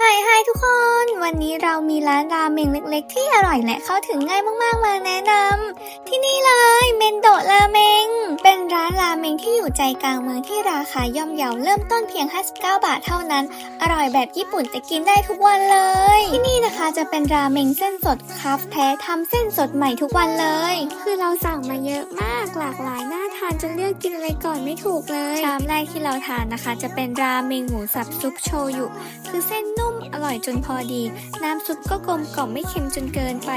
ไฮไฮทุกคน วันนี้เรามีร้านราเมงเล็กๆ ที่อร่อยและเข้าถึงง่ายมากๆมาแนะนำที่นี่เลยเมนโดะราเมง เป็นร้านราเมงที่อยู่ใจกลางเมืองที่ราคาย่อมเยาเริ่มต้นเพียง 59 บาทเท่านั้น อร่อยแบบญี่ปุ่นแต่กินได้ทุกวันเลย ที่นี่นะคะจะเป็นราเมงเส้นสดครับแท้ทำเส้นสดใหม่ทุกวันเลย คือเราสั่งมาเยอะมากหลากหลายหน่าทานจนเลือกกินอะไรก่อนไม่ถูกเลยชามแรกที่เราทานนะคะ จะเป็นราเมงหมูสับซุปโชยุ คือเส้นนุ่มอร่อยจนพอดี น้ำซุปก็กลมกล่อมไม่เค็มจนเกินไป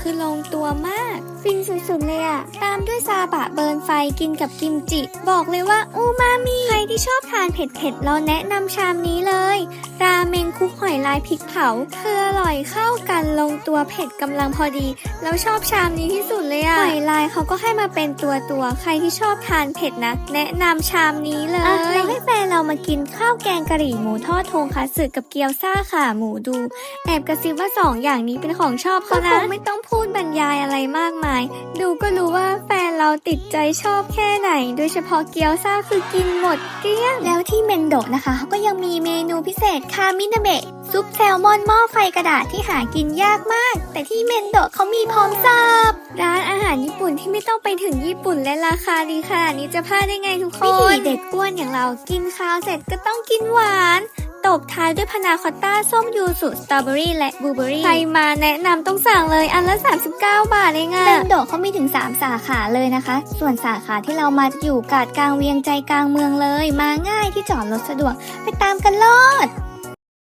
คือลงตัวมาก ฟินสุดๆเลยอะตามด้วยซาบะเบิร์นไฟกินกับกิมจิ บอกเลยว่าอูมามิใครที่ชอบทานเผ็ดๆเราแนะนำชามนี้เลย ราเมงคลุกหอยลายพริกเผาคืออร่อยเข้ากันลงตัวเผ็ดกำลังพอดี แล้วชอบชามนี้ที่สุดเลยอะหอยลายเขาก็ให้มาเป็นตัวตัวๆใครที่ชอบทานเผ็ดนะ แนะนำชามนี้เลยเราให้แฟนเรามากินข้าวแกงกะหรี่หมูทอดทงคัตสึกับเกี๊ยวซ่าขาหมูดู แอบกระซิบว่าสองอย่างนี้เป็นของชอบเขานะคงไม่ต้องพูดบรรยายอะไรมากมาย ดูก็รู้ว่าแฟน เราติดใจชอบแค่ไหน โดยเฉพาะเกี๊ยวซ่าคือกินหมดเกลี้ยง แล้วที่เมนโดะนะคะเขาก็ยังมีเมนูพิเศษคามินาเบะซุปแซลมอนหม้อไฟกระดาษที่หากินยากมาก แต่ที่เมนโดะเขามีพร้อมเสิร์ฟร้านอาหารญี่ปุ่นที่ไม่ต้องไปถึงญี่ปุ่นและราคาดีขนาดนี้จะพลาดได้ไงทุกคนวิถีเด็กอ้วนอย่างเรากินข้าวเสร็จก็ต้องกินหวาน ตบท้ายด้วยพานาคอตต้าส้มยูสุสตรอเบอรี่และบลูเบอรี่ใครมาแนะนำต้องสั่งเลยอันละ 39 บาทเองอะเบนโดเขามีถึง 3 สาขาเลยนะคะ ส่วนสาขาที่เรามาอยู่กาดกลางเวียงใจกลางเมืองเลย มาง่ายที่จอดรถสะดวกไปตามกันรอด